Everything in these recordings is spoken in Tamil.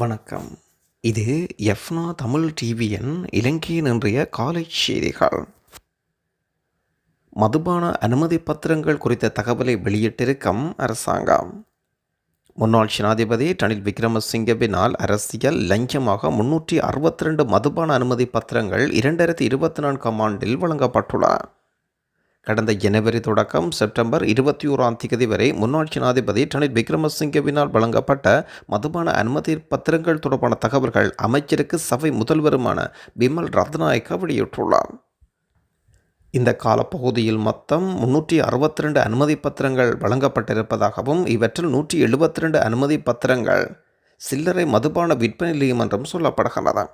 வணக்கம். இது எஃப்னா தமிழ் டிவியின் இலங்கையின் இன்றைய காலை செய்திகள். மதுபான அனுமதி பத்திரங்கள் குறித்த தகவலை வெளியிட்டிருக்கும் அரசாங்கம். முன்னாள் ஜனாதிபதி ரணில் விக்ரமசிங்கவினால் அரசியல் லஞ்சமாக முன்னூற்றி அறுபத்தி ரெண்டு மதுபான அனுமதி பத்திரங்கள் இரண்டாயிரத்தி இருபத்தி நான்காம் ஆண்டில் வழங்கப்பட்டுள்ளன. கடந்த ஜனவரி தொடக்கம் செப்டம்பர் இருபத்தி ஓராம் தேதி வரை முன்னாள் ஜனாதிபதி ரணில் விக்ரமசிங்கவினால் வழங்கப்பட்ட மதுபான அனுமதி பத்திரங்கள் தொடர்பான தகவல்கள் அமைச்சருக்கு சபை முதல்வருமான பிமல் ரத்நாயக்க வெளியிட்டுள்ளார். இந்த காலப்பகுதியில் மொத்தம் முன்னூற்றி அறுபத்தி ரெண்டு அனுமதி பத்திரங்கள் வழங்கப்பட்டிருப்பதாகவும் இவற்றில் நூற்றி எழுபத்தி ரெண்டு அனுமதி பத்திரங்கள் சில்லறை மதுபான விற்பனை நிலையம் என்றும் சொல்லப்படுகின்றன.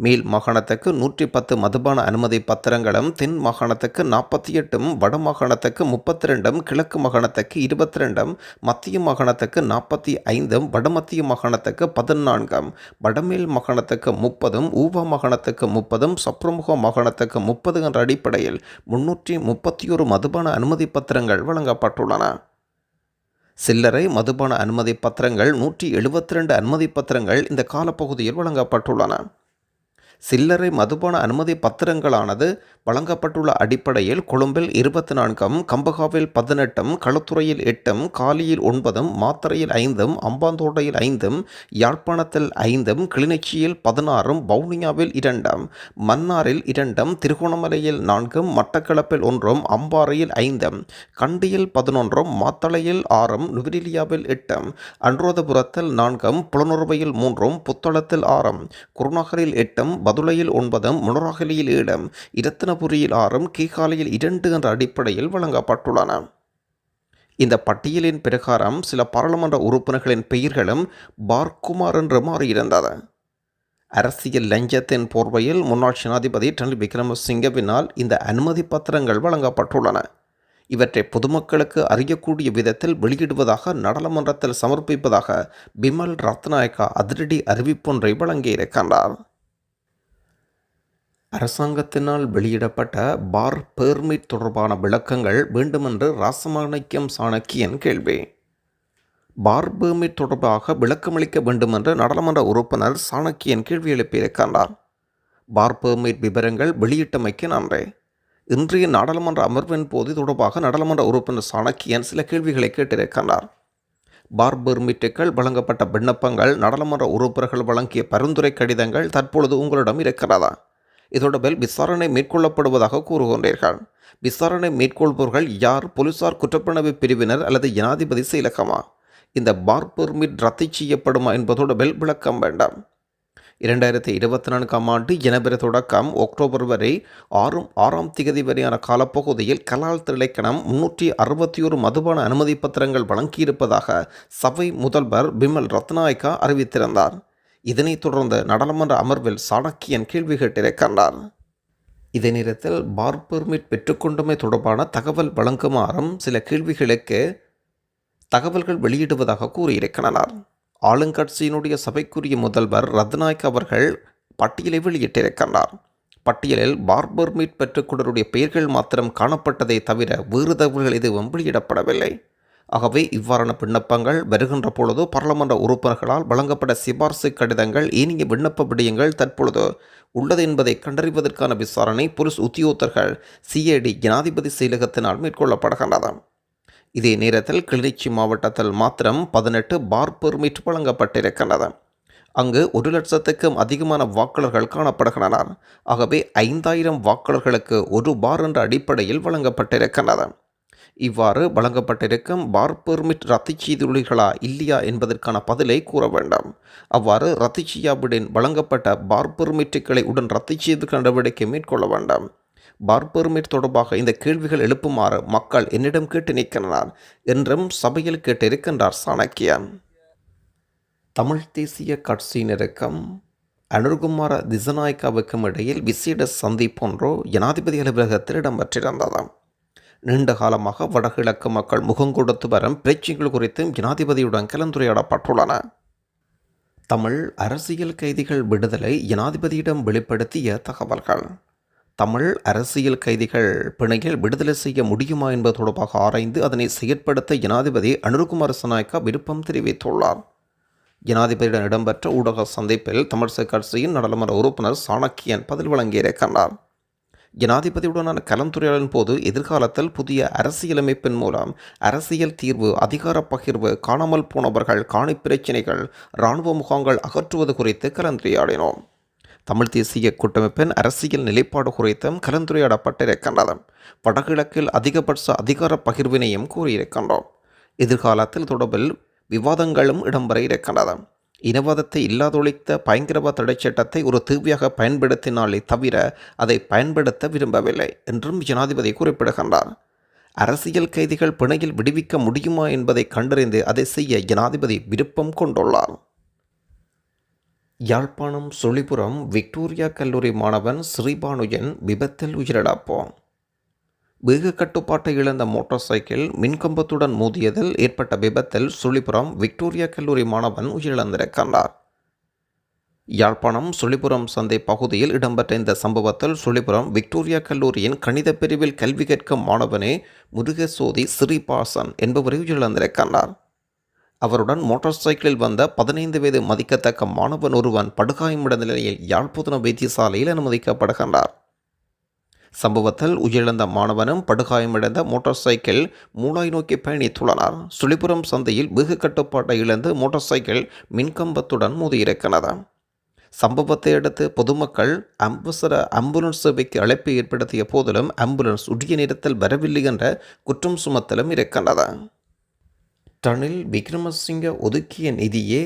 மேல் மாகாணத்துக்கு நூற்றி பத்து மதுபான அனுமதி பத்திரங்களும் தென் மாகாணத்துக்கு நாற்பத்தி எட்டும் வட மாகாணத்துக்கு முப்பத்தி ரெண்டும் கிழக்கு மாகாணத்துக்கு இருபத்தி ரெண்டும் மத்திய மாகாணத்துக்கு நாற்பத்தி ஐந்தும் வடமத்திய மாகாணத்துக்கு பதினான்கும் வடமேல் மாகாணத்துக்கு முப்பதும் ஊவா மாகாணத்துக்கு முப்பதும் சப்ரமுக மாகாணத்துக்கு முப்பது என்ற அடிப்படையில் முன்னூற்றி முப்பத்தி ஒரு மதுபான அனுமதி பத்திரங்கள் வழங்கப்பட்டுள்ளன. சில்லறை மதுபான அனுமதி பத்திரங்கள் நூற்றி எழுபத்தி ரெண்டு அனுமதி பத்திரங்கள் இந்த காலப்பகுதியில் வழங்கப்பட்டுள்ளன. சில்லறை மதுபான அனுமதி பத்திரங்களானது வழங்கப்பட்டுள்ள அடிப்படையில் கொழும்பில் இருபத்தி நான்கும் கம்பகாவில் பதினெட்டும் களுத்துறையில் எட்டும் காலியில் ஒன்பதும் மாத்தறையில் ஐந்தும் அம்பாந்தோட்டையில் ஐந்தும் யாழ்ப்பாணத்தில் ஐந்தும் கிளிநொச்சியில் பதினாறும் வவுனியாவில் இரண்டும் மன்னாரில் இரண்டும் திருகோணமலையில் நான்கும் மட்டக்களப்பில் ஒன்றும் அம்பாறையில் ஐந்தும் கண்டியில் பதினொன்றும் மாத்தளையில் ஆறும் நுவிரிலியாவில் எட்டும் அன்ரோதபுரத்தில் நான்கும் புலனுறுவையில் மூன்றும் புத்தளத்தில் ஆறும் குருநகரில் எட்டும் பதுளையில் ஒன்பதும் முனராகலியில் ஏழும் இரத்தினபுரியில் ஆறும் கீகாலையில் இரண்டு என்ற அடிப்படையில் வழங்கப்பட்டுள்ளன. இந்த பட்டியலின் பிரகாரம் சில பாராளுமன்ற உறுப்பினர்களின் பெயர்களும் பார்க்குமார் என்று மாறியிருந்தது. அரசியல் லஞ்சத்தின் போர்வையில் முன்னாள் ஜனாதிபதி ரணில் விக்ரமசிங்கவினால் இந்த அனுமதி பத்திரங்கள் வழங்கப்பட்டுள்ளன. இவற்றை பொதுமக்களுக்கு அறியக்கூடிய விதத்தில் வெளியிடுவதாக நாடாளுமன்றத்தில் சமர்ப்பிப்பதாக பிமல் ரத்நாயக்கா அதிரடி அறிவிப்பொன்றை வழங்கியிருக்கின்றார். அரசாங்கத்தினால் வெளியிடப்பட்ட பார் பெர்மிட் தொடர்பான விளக்கங்கள் வேண்டுமென்று ராசமாணிக்கம் சாணக்கியன் கேள்வி. பார் பெர்மிட் தொடர்பாக விளக்கமளிக்க வேண்டுமென்று நாடாளுமன்ற உறுப்பினர் சாணக்கியன் கேள்வி எழுப்பியிருக்கின்றார். பார் பெர்மிட் விவரங்கள் வெளியிட்டமைக்கு நன்றி. இன்றைய நாடாளுமன்ற அமர்வின் போது தொடர்பாக நாடாளுமன்ற உறுப்பினர் சாணக்கியன் சில கேள்விகளை கேட்டிருக்கின்றார். பார் பெர்மிட்டுகள் வழங்கப்பட்ட விண்ணப்பங்கள் நாடாளுமன்ற உறுப்பினர்கள் வழங்கிய பரிந்துரை கடிதங்கள் தற்பொழுது உங்களிடம் இருக்கிறதா? இதொடர்பில் விசாரணை மேற்கொள்ளப்படுவதாக கூறுகின்றீர்கள். விசாரணை மேற்கொள்பவர்கள் யார்? போலீசார் குற்றப்புணர்வு பிரிவினர் அல்லது ஜனாதிபதி செயலகமா? இந்த பார் பெர்மிட் ரத்து செய்யப்படுமா என்பதொடர்பில் விளக்கம் வேண்டாம். இரண்டாயிரத்தி இருபத்தி நான்காம் ஆண்டு ஜனவரி தொடக்கம் அக்டோபர் வரை ஆறும் ஆறாம் திகதி வரையான காலப்பகுதியில் கலால் திளைக்கணம் முன்னூற்றி அறுபத்தி ஒரு மதுபான அனுமதி பத்திரங்கள் வழங்கியிருப்பதாக சபை முதல்வர் பிமல் ரத்நாயக்கா அறிவித்திருந்தார். இதனைத் தொடர்ந்த நாடாளுமன்ற அமர்வில் சாணக்கியன் கேள்வி கேட்டிருக்கின்றார் இதே நேரத்தில் பார் பெர்மிட் பெற்றுக்கொண்டமை தொடர்பான தகவல் வழங்குமாறும் சில கேள்விகளுக்கு தகவல்கள் வெளியிடுவதாக கூறியிருக்கின்றனர் ஆளுங்கட்சியினுடைய சபைக்குரிய முதல்வர் ரத்நாயக் அவர்கள் பட்டியலை வெளியிட்டிருக்கின்றார் பட்டியலில் பார் பெர்மிட் பெற்றுக்கொண்டருடைய பெயர்கள் மாத்திரம் காணப்பட்டதை தவிர வேறு தகவல்கள் எதுவும் வெளியிடப்படவில்லை. ஆகவே இவ்வாறான விண்ணப்பங்கள் வருகின்ற பொழுது பாராளுமன்ற உறுப்பினர்களால் வழங்கப்பட சிபார்சு கடிதங்கள் ஏனைய விண்ணப்ப விடயங்கள் தற்பொழுது உள்ளது என்பதை கண்டறிவதற்கான விசாரணை புருஷ் உத்தியோகத்தர்கள் சிஐடி ஜனாதிபதி செயலகத்தினால் மேற்கொள்ளப்படுகின்றது. இதே நேரத்தில் கிளிநொச்சி மாவட்டத்தில் மாத்திரம் பதினெட்டு பார் பெர்மிட் வழங்கப்பட்டிருக்கின்றது. அங்கு ஒரு லட்சத்துக்கும் அதிகமான வாக்காளர்கள் காணப்படுகின்றனர். ஆகவே ஐந்தாயிரம் வாக்காளர்களுக்கு ஒரு பார் என்ற அடிப்படையில் வழங்கப்பட்டிருக்கின்றது. இவ்வாறு வழங்கப்பட்டிருக்கும் பார் பெர்மிட் ரத்து செய்துள்ளீர்களா இல்லையா என்பதற்கான பதிலை கூற வேண்டாம். அவ்வாறு ரத்து செய்யாவிடன் வழங்கப்பட்ட பார் பெர்மிட்டுகளை உடன் ரத்து செய்து நடவடிக்கை மேற்கொள்ள வேண்டாம். பார் பெர்மிட் தொடர்பாக இந்த கேள்விகள் எழுப்புமாறு மக்கள் என்னிடம் கேட்டு நிற்கின்றனர் என்றும் சபையில் கேட்டிருக்கின்றார் சாணக்கியன் தமிழ் தேசிய கட்சியினருக்கும் அனுர்குமார திசநாயக்காவுக்கும் இடையில் விசேட சந்திப்பொன்றோ ஜனாதிபதி அலுவலகத்தில் இடம்பெற்றிருந்ததாம் நீண்ட காலமாக வடகிழக்கு மக்கள் முகம் கொடுத்து வரும் பிரச்சனைகள் குறித்தும் ஜனாதிபதியுடன் கலந்துரையாடப்பட்டுள்ளன. தமிழ் அரசியல் கைதிகள் விடுதலை ஜனாதிபதியிடம் வெளிப்படுத்திய தகவல்கள். தமிழ் அரசியல் கைதிகள் பிணையில் விடுதலை செய்ய முடியுமா என்பது தொடர்பாக ஆராய்ந்து அதனை செயற்படுத்த ஜனாதிபதி அனுருகுமார் சனாய்கா விருப்பம் தெரிவித்துள்ளார். ஜனாதிபதியிடம் இடம்பெற்ற ஊடக சந்திப்பில் தமிழிசை கட்சியின் நாடாளுமன்ற உறுப்பினர் சாணக்கியன் பதில் வழங்கியிருக்கிறார் ஜனாதிபதியுடனான கலந்துரையாடலின் போது எதிர்காலத்தில் புதிய அரசியலமைப்பின் மூலம் அரசியல் தீர்வு அதிகார பகிர்வு காணாமல் போனவர்கள் காணி பிரச்சினைகள் இராணுவ முகாங்கள் அகற்றுவது குறித்து கலந்துரையாடினோம். தமிழ் தேசிய கூட்டமைப்பின் அரசியல் நிலைப்பாடு குறித்தும் கலந்துரையாடப்பட்டிருக்கின்றது வடகிழக்கில் அதிகபட்ச அதிகார பகிர்வினையும் கூறியிருக்கின்றோம். எதிர்காலத்தில் தொடர்பில் விவாதங்களும் இடம்பெற இருக்கின்றது. இனவாதத்தை இல்லாதொழித்த பயங்கரவாத தடை சட்டத்தை ஒரு தீவியாக பயன்படுத்தினாலே தவிர அதை பயன்படுத்த விரும்பவில்லை என்றும் ஜனாதிபதி குறிப்பிடுகின்றார். அரசியல் கைதிகள் பிணையில் விடுவிக்க முடியுமா என்பதை கண்டறிந்து அதை செய்ய ஜனாதிபதி விருப்பம் கொண்டுள்ளார். யாழ்ப்பாணம் சுழிபுரம் விக்டோரியா கல்லூரி மாணவன் ஸ்ரீபானுஜன் விபத்தில் உயிரிழப்போம் வேக கட்டுப்பாட்டை இழந்த மோட்டார் சைக்கிள் மின்கம்பத்துடன் மோதியதில் ஏற்பட்ட விபத்தில் சுழிபுரம் விக்டோரியா கல்லூரி மாணவன் உயிரிழந்திருக்கின்றார் யாழ்ப்பாணம் சுழிபுரம் சந்தை பகுதியில் இடம்பெற்ற இந்த சம்பவத்தில் சுழிபுரம் விக்டோரியா கல்லூரியின் கணித பிரிவில் கல்வி கேட்கும் மாணவனே முருகசோதி ஸ்ரீபாசன் என்பவரை உயிரிழந்திருக்கின்றார் அவருடன் மோட்டார் சைக்கிளில் வந்த பதினைந்து வயது மதிக்கத்தக்க மாணவன் ஒருவன் படுகாயமடைந்த நிலையில் யாழ்ப்புதன வைத்தியசாலையில் அனுமதிக்கப்படுகின்றார். சம்பவத்தில் உயிரிழந்த மாணவனும் படுகாயமடைந்த மோட்டார் சைக்கிள் மூலாய் நோக்கி பயணித்துள்ளனர். சுழிபுரம் சந்தையில் வெகு கட்டுப்பாட்டை இழந்து மோட்டார் சைக்கிள் மின்கம்பத்துடன் மோதியிருக்கிறது. சம்பவத்தை அடுத்து பொதுமக்கள் அவசர ஆம்புலன்ஸ் சேவைக்கு அழைப்பு ஏற்படுத்திய போதிலும் ஆம்புலன்ஸ் உரிய நேரத்தில் வரவில்லை என்ற குற்றம் சுமத்தலும் இருக்கின்றது. டனில் விக்ரமசிங்க ஒதுக்கிய நிதியே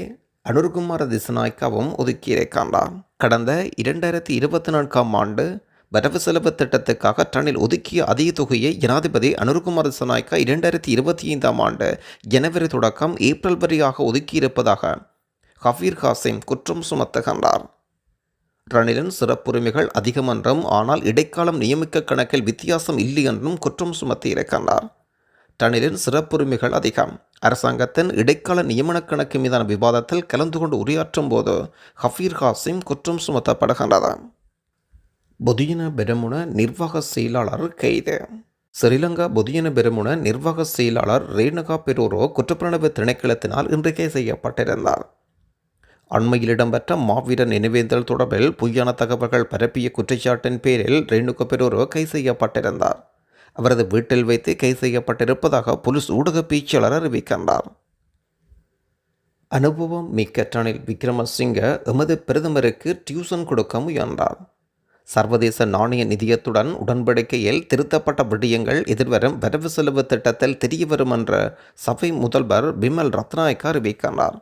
அனுர்குமார திசநாய்க்காவும் ஒதுக்கியிருக்கின்றார். கடந்த இரண்டாயிரத்தி இருபத்தி நான்காம் ஆண்டு வரவு செலவு திட்டத்துக்காக டனில் ஒதுக்கிய அதிக தொகையை ஜனாதிபதி அனுருகுமார் சனாய்க்கா இரண்டாயிரத்தி இருபத்தி ஐந்தாம் ஆண்டு ஜனவரி தொடக்கம் ஏப்ரல் வரையாக ஒதுக்கியிருப்பதாக ஹபீர் ஹாசிம் குற்றம் சுமத்துகின்றார் ரணிலின் சிறப்புரிமைகள் அதிகம் என்றும் ஆனால் இடைக்காலம் நியமிக்க கணக்கில் வித்தியாசம் இல்லை என்றும் குற்றம் சுமத்தியிருக்கின்றார் ரணிலின் சிறப்புரிமைகள் அதிகம். அரசாங்கத்தின் இடைக்கால நியமன கணக்கு மீதான விவாதத்தில் கலந்து கொண்டு உரையாற்றும் போது ஹஃபீர் ஹாசிம் குற்றம் சுமத்தப்படுகின்றது. பொதியன பெரமுன நிர்வாக செயலாளர் கைது. ஸ்ரீலங்கா பொதியன பெருமுன நிர்வாக செயலாளர் ரேணுகா பெரூரோ குற்றப்புலனாய்வு திணைக்களத்தினால் இன்று கைது செய்யப்பட்டிருந்தார். அண்மையில் இடம்பெற்ற மாவீரன் நினைவேந்தல் தொடர்பில் பொய்யான தகவல்கள் பரப்பிய குற்றச்சாட்டின் பேரில் ரேணுகா பெரூரோ கைது செய்யப்பட்டிருந்தார். அவரது வீட்டில் வைத்து கைது செய்யப்பட்டிருப்பதாக போலீஸ் ஊடக பேச்சாளர் அறிவிக்கின்றார். அனுபவம் மிக்க ரணில் விக்ரமசிங்க எமது பிரதமருக்கு டியூசன் கொடுக்க முயன்றார். சர்வதேச நாணய நிதியத்துடன் உடன்படிக்கையில் திருத்தப்பட்ட விடயங்கள் எதிர்வரும் வரவு செலவு திட்டத்தில் தெரியவரும் என்ற சபை முதல்வர் பிமல் ரத்நாயக்க அறிவிக்கின்றார்.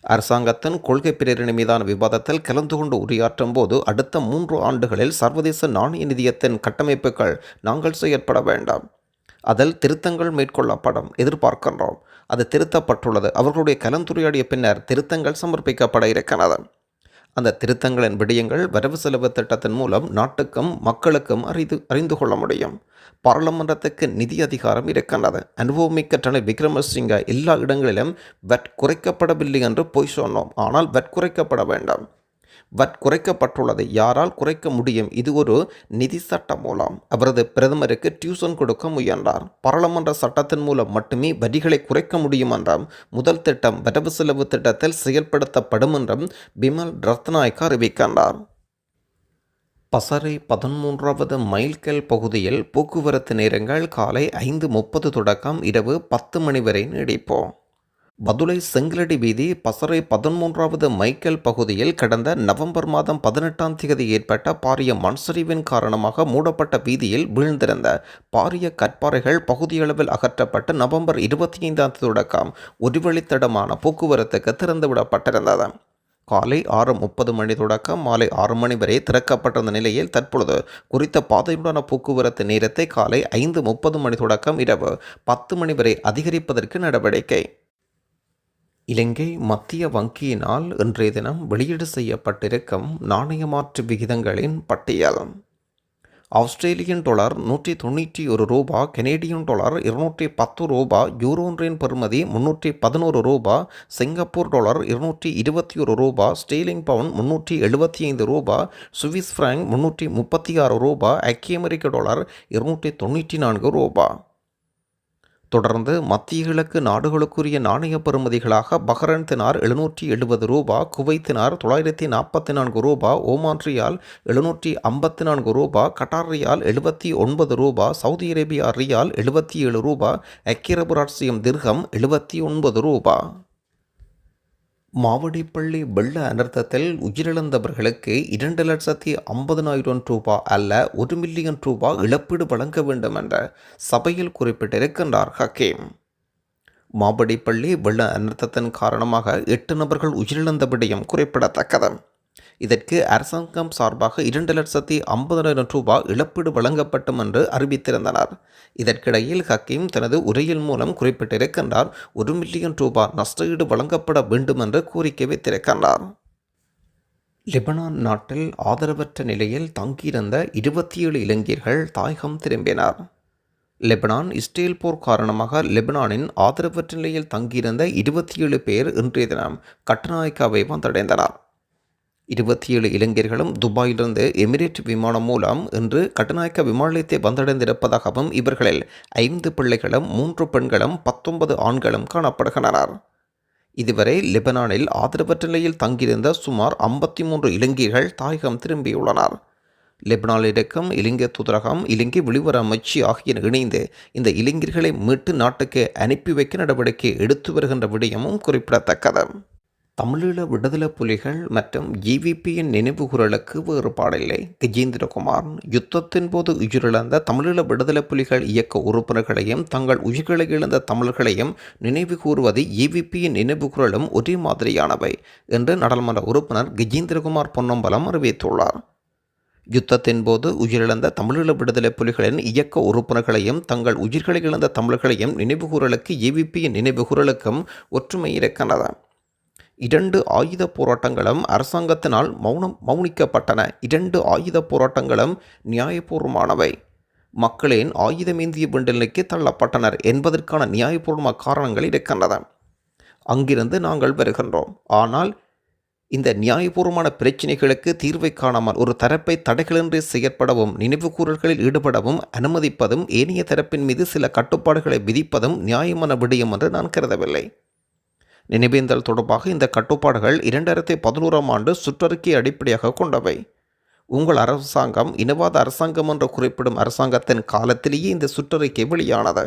அரசாங்கத்தின் கொள்கை பிரேரணை மீதான விவாதத்தில் கலந்து கொண்டு உரையாற்றும் போது அடுத்த மூன்று ஆண்டுகளில் சர்வதேச நாணய நிதியத்தின் கட்டமைப்புகள் நாங்கள் செயற்பட வேண்டாம். அதில் திருத்தங்கள் மேற்கொள்ளப்படும் எதிர்பார்க்கின்றோம். அது திருத்தப்பட்டுள்ளது. அவர்களுடைய கலந்துரையாடிய பின்னர் திருத்தங்கள் சமர்ப்பிக்கப்பட இருக்கிறது அந்த திருத்தங்களின் விடயங்கள் வரவு செலவு திட்டத்தின் மூலம் நாட்டுக்கும் மக்களுக்கும் அறிந்து அறிந்து கொள்ள முடியும். பாராளுமன்றத்துக்கு நிதி அதிகாரம் இருக்கின்றது. அனுபவமிக்க ரணில் விக்ரமசிங்க எல்லா இடங்களிலும் வட் குறைக்கப்படவில்லை என்று பொய் சொன்னோம். ஆனால் வட் குறைக்கப்பட வேண்டாம். வட் குறைக்கப்பட்டுள்ளதை யாரால் குறைக்க முடியும்? இது ஒரு நிதி சட்டம் மூலம். அவரது பிரதமருக்கு டியூஷன் கொடுக்க முயன்றார். பாராளுமன்ற சட்டத்தின் மூலம் மட்டுமே வரிகளை குறைக்க முடியும் என்றும் முதல் திட்டம் வரவு செலவு திட்டத்தில் செயல்படுத்தப்படும் என்றும் பிமல் ரத்நாயக்க அறிவிக்கின்றார். பசறை பதிமூன்றாவது மைல்கல் பகுதியில் போக்குவரத்து நேரங்கள் காலை ஐந்து முப்பது தொடக்கம் இரவு பத்து மணி வரை நீடிப்போம். பதுளை செங்கலடி வீதி பசறை பதிமூன்றாவது மைக்கேல் பகுதியில் கடந்த நவம்பர் மாதம் பதினெட்டாம் தேதி ஏற்பட்ட பாரிய மண்சரிவின் காரணமாக மூடப்பட்ட வீதியில் வீழ்ந்திருந்த பாரிய கற்பாறைகள் பகுதியளவில் அகற்றப்பட்டு நவம்பர் இருபத்தி ஐந்தாம் தேதி தொடக்கம் ஒருவழித்தடமான போக்குவரத்துக்கு திறந்துவிடப்பட்டிருந்தது. காலை ஆறு முப்பது மணி தொடக்கம் மாலை ஆறு மணி வரை திறக்கப்பட்டிருந்த நிலையில் தற்பொழுது குறித்த பாதையுடான போக்குவரத்து நேரத்தை காலை ஐந்து முப்பது மணி தொடக்கம் இரவு பத்து மணி வரை அதிகரிப்பதற்கு நடவடிக்கை. இலங்கை மத்திய வங்கியினால் இன்றைய தினம் வெளியீடு செய்யப்பட்டிருக்கும் நாணய மாற்று விகிதங்களின் பட்டியல். ஆஸ்திரேலியன் டாலர் நூற்றி தொண்ணூற்றி ஒரு ரூபா கெனேடியன் டாலர் இருநூற்றி பத்து ரூபா யூரோன்றின் பெறுமதி முன்னூற்றி பதினோரு ரூபா சிங்கப்பூர் டாலர் இருநூற்றி இருபத்தி ஒரு ரூபா ஸ்டீலிங் பவுன் முன்னூற்றி எழுபத்தி ஐந்து ரூபா சுவிஸ் ஃப்ராங்க் முன்னூற்றி முப்பத்தி ஆறு ரூபா ஐக்கிய அமெரிக்க டாலர் இருநூற்றி தொண்ணூற்றி நான்கு ரூபா. தொடர்ந்து மத்திய கிழக்கு நாடுகளுக்குரிய நாணய பெறுமதிகளாக பஹ்ரைன் தினார் எழுநூற்றி எழுபது ரூபா குவைத்தினார் தொள்ளாயிரத்தி நாற்பத்தி நான்கு ரூபா ஓமான் ரியால் எழுநூற்றி ஐம்பத்தி நான்கு ரூபா கட்டார் ரியால் எழுபத்தி ஒன்பது ரூபா சவுதி அரேபியா ரியால் எழுபத்தி ஏழு ரூபா அக்கிரபுராட்சியம் திர்கம் எழுபத்தி ஒன்பது ரூபா. மாவடிப்பள்ளி வெள்ள அனர்த்தத்தில் உயிரிழந்தவர்களுக்கு இரண்டு லட்சத்தி ஐம்பதனாயிரம் ரூபாய் அல்ல ஒரு மில்லியன் ரூபாய் இழப்பீடு வழங்க வேண்டும் என்ற சபையில் குறிப்பிட்டிருக்கின்றார் ஹக்கீம். மாவடிப்பள்ளி வெள்ள அனர்த்தத்தின் காரணமாக எட்டு நபர்கள் உயிரிழந்த விடயம் குறிப்பிடத்தக்கது. இதற்கு அரசாங்கம் சார்பாக இரண்டு லட்சத்தி ஐம்பதாயிரம் ரூபாய் இழப்பீடு வழங்கப்படும் என்று அறிவித்திருந்தனர். இதற்கிடையில் ஹக்கீம் தனது உரையின் மூலம் குறிப்பிட்டிருக்கின்றார் ஒரு மில்லியன் ரூபாய் நஷ்டஈடு வழங்கப்பட வேண்டும் என்று கோரிக்கை வைத்திருக்கின்றார். லெபனான் நாட்டில் ஆதரவற்ற நிலையில் தங்கியிருந்த இருபத்தி ஏழு இளைஞர்கள் தாயகம் திரும்பினர். லெபனான் இஸ்ரேல் போர் காரணமாக லெபனானின் ஆதரவற்ற நிலையில் தங்கியிருந்த இருபத்தி ஏழு பேர் இன்றைய தினம் கட்டநாயக்காவை வந்தடைந்தனர். இருபத்தி ஏழு இளைஞர்களும் துபாயிலிருந்து எமிரேட் விமானம் மூலம் இன்று கட்டுநாயக்க விமான நிலையத்தை வந்தடைந்திருப்பதாகவும் இவர்களில் ஐந்து பிள்ளைகளும் மூன்று பெண்களும் பத்தொன்பது ஆண்களும் காணப்படுகின்றனர். இதுவரை லெபனானில் ஆதரவற்ற நிலையில் தங்கியிருந்த சுமார் ஐம்பத்தி மூன்று இளைஞர்கள் தாயகம் திரும்பியுள்ளனர். லெபனானில் இருக்கும் இலங்கை தூதரகம் இலங்கை வெளிவர அமைச்சு ஆகியன இணைந்து இந்த இளைஞர்களை மீட்டு நாட்டுக்கு அனுப்பி வைக்க நடவடிக்கை எடுத்து வருகின்ற விடயமும் குறிப்பிடத்தக்கது. தமிழீழ விடுதலை புலிகள் மற்றும் ஜிவிபியின் நினைவுகூரலுக்கு வேறுபாடில்லை. கஜேந்திரகுமார் யுத்தத்தின் போது உயிரிழந்த தமிழீழ விடுதலை புலிகள் இயக்க உறுப்பினர்களையும் தங்கள் உயிர்களை இழந்த தமிழர்களையும் நினைவு கூறுவது ஜிவிபியின் நினைவுகூரலும் ஒரே மாதிரியானவை என்று நாடாளுமன்ற உறுப்பினர் கஜேந்திரகுமார் பொன்னம்பலம் அறிவித்துள்ளார். யுத்தத்தின் போது உயிரிழந்த தமிழீழ விடுதலை புலிகளின் இயக்க உறுப்பினர்களையும் தங்கள் உயிர்களை இழந்த தமிழர்களையும் நினைவுகூரலுக்கு ஏவிபியின் நினைவுகூரலுக்கும் ஒற்றுமை இருக்கின்றன இரண்டு ஆயுத போராட்டங்களும் அரசாங்கத்தினால் மௌனம் மௌனிக்கப்பட்டன. இரண்டு ஆயுத போராட்டங்களும் நியாயபூர்வமானவை மக்களின் ஆயுதமேந்திய விண்டலுக்கு தள்ளப்பட்டனர் என்பதற்கான நியாயபூர்வ காரணங்கள் இருக்கின்றன. அங்கிருந்து நாங்கள் வருகின்றோம். ஆனால் இந்த நியாயபூர்வமான பிரச்சினைகளுக்கு தீர்வை காணாமல் ஒரு தரப்பை தடைகளின்றி செயற்படவும் நினைவுகூறல்களில் ஈடுபடவும் அனுமதிப்பதும் ஏனைய தரப்பின் மீது சில கட்டுப்பாடுகளை விதிப்பதும் நியாயமான விடயம் என்று நான் கருதவில்லை. நினைவேந்தல் தொடர்பாக இந்த கட்டுப்பாடுகள் இரண்டாயிரத்தி பதினோராம் ஆண்டு சுற்றறிக்கை அடிப்படையாக கொண்டவை. உங்கள் அரசாங்கம் இனவாத அரசாங்கம் என்று குறிப்பிடும் அரசாங்கத்தின் காலத்திலேயே இந்த சுற்றறிக்கை வெளியானது.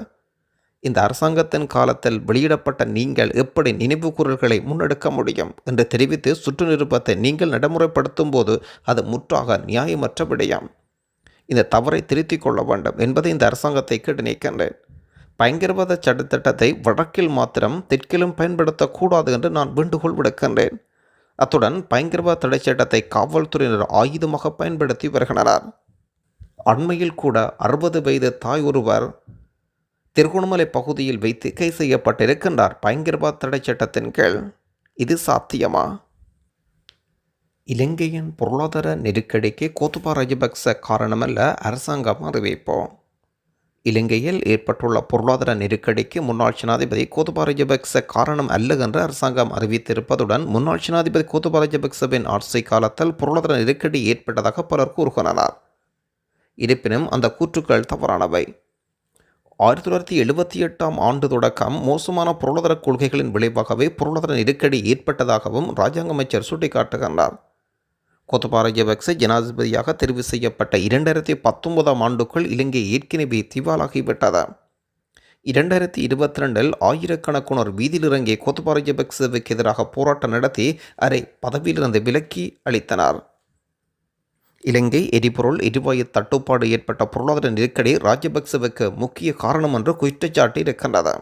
இந்த அரசாங்கத்தின் காலத்தில் வெளியிடப்பட்ட நீங்கள் எப்படி நினைவுகூறல்களை முன்னெடுக்க முடியும் என்று தெரிவித்து சுற்று நிருபத்தை நீங்கள் நடைமுறைப்படுத்தும் போது அது முற்றாக நியாயமற்ற விடயம். இந்த தவறை திருத்திக் கொள்ள வேண்டும் என்பதை இந்த அரசாங்கத்தை கேட்டு நிற்கின்றேன் பயங்கரவாத சட்டத்திட்டத்தை வடக்கில் மாத்திரம் தெற்கிலும் பயன்படுத்தக்கூடாது என்று நான் வேண்டுகோள் விடுக்கின்றேன். அத்துடன் பயங்கரவாத தடை சட்டத்தை காவல்துறையினர் ஆயுதமாக பயன்படுத்தி வருகின்றனர். அண்மையில் கூட அறுபது வயது தாய் ஒருவர் திருகோணமலை பகுதியில் வைத்து கை செய்யப்பட்டிருக்கின்றார். பயங்கரவாத தடை சட்டத்தின் கீழ். இது சாத்தியமா? இலங்கையின் பொருளாதார நெருக்கடிக்கு கோத்துபா ராஜபக்ச காரணமல்ல. அரசாங்கம் அறிவிப்போம். இலங்கையில் ஏற்பட்டுள்ள பொருளாதார நெருக்கடிக்கு முன்னாள் ஜனாதிபதி கோத்தபா ராஜபக்ச காரணம் அல்ல என்று அரசாங்கம் அறிவித்திருப்பதுடன் முன்னாள் ஜனாதிபதி கோத்தபா ராஜபக்சவின் ஆட்சி காலத்தில் பொருளாதார நெருக்கடி ஏற்பட்டதாக பலர் கூறுகின்றனர். இருப்பினும் அந்த கூற்றுக்கள் தவறானவை. ஆயிரத்தி தொள்ளாயிரத்தி எழுபத்தி எட்டாம் ஆண்டு தொடக்கம் மோசமான பொருளாதார கொள்கைகளின் விளைவாகவே பொருளாதார நெருக்கடி ஏற்பட்டதாகவும் ராஜாங்க அமைச்சர் சுட்டிக்காட்டுகின்றார். கோத்தபா ராஜபக்ச ஜனாதிபதியாக தெரிவு செய்யப்பட்ட இரண்டாயிரத்தி பத்தொன்பதாம் ஆண்டுக்குள் இலங்கை ஏற்கனவே திவாலாகிவிட்டது இரண்டாயிரத்தி இருபத்தி ரெண்டில் ஆயிரக்கணக்கானோர் வீதியில் இறங்கிய கோத்தபா எதிராக போராட்டம் நடத்தி அரை பதவியிலிருந்து விலக்கி அளித்தனர். இலங்கை எரிபொருள் எரிவாயு தட்டுப்பாடு ஏற்பட்ட பொருளாதார நெருக்கடி ராஜபக்சவுக்கு முக்கிய காரணம் என்று குற்றச்சாட்டு இருக்கின்றது.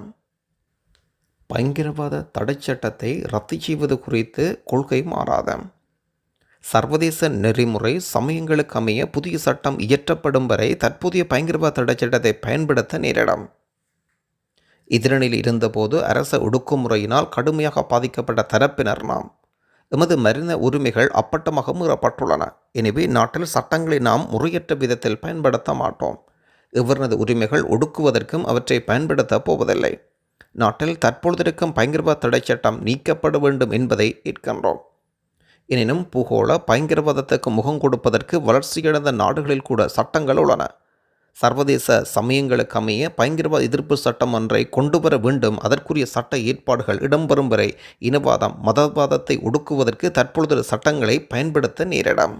பயங்கரவாத தடைச்சட்டத்தை ரத்து செய்வது குறித்து கொள்கை மாறாத. சர்வதேச நெறிமுறை சமயங்களுக்கு அமைய புதிய சட்டம் இயற்றப்படும் வரை தற்போதைய பயங்கரவாத தடை சட்டத்தை பயன்படுத்த நேரிடும். எதிரணியில் இருந்தபோது அரச ஒடுக்குமுறையினால் கடுமையாக பாதிக்கப்பட்ட தரப்பினர் நாம். எமது மருந்த உரிமைகள் அப்பட்டமாக மீறப்பட்டுள்ளன. எனவே நாட்டில் சட்டங்களை நாம் முறையற்ற விதத்தில் பயன்படுத்த மாட்டோம். இவரது உரிமைகள் ஒடுக்குவதற்கும் அவற்றை பயன்படுத்தப் போவதில்லை. நாட்டில் தற்பொழுதிருக்கும் பயங்கரவாத தடை சட்டம் நீக்கப்பட வேண்டும் என்பதை ஏற்கின்றோம். எனினும் பூகோள பயங்கரவாதத்துக்கு முகம் கொடுப்பதற்கு வளர்ச்சியடைந்த நாடுகளில் கூட சட்டங்கள் உள்ளன. சர்வதேச சமயங்களுக்கு அமைய பயங்கரவாத எதிர்ப்பு சட்டம் ஒன்றை கொண்டு வர வேண்டும். அதற்குரிய சட்ட ஏற்பாடுகள் இடம்பெறும் வரை இனவாதம் மதவாதத்தை ஒடுக்குவதற்கு தற்பொழுது சட்டங்களை பயன்படுத்த நேரிடும்.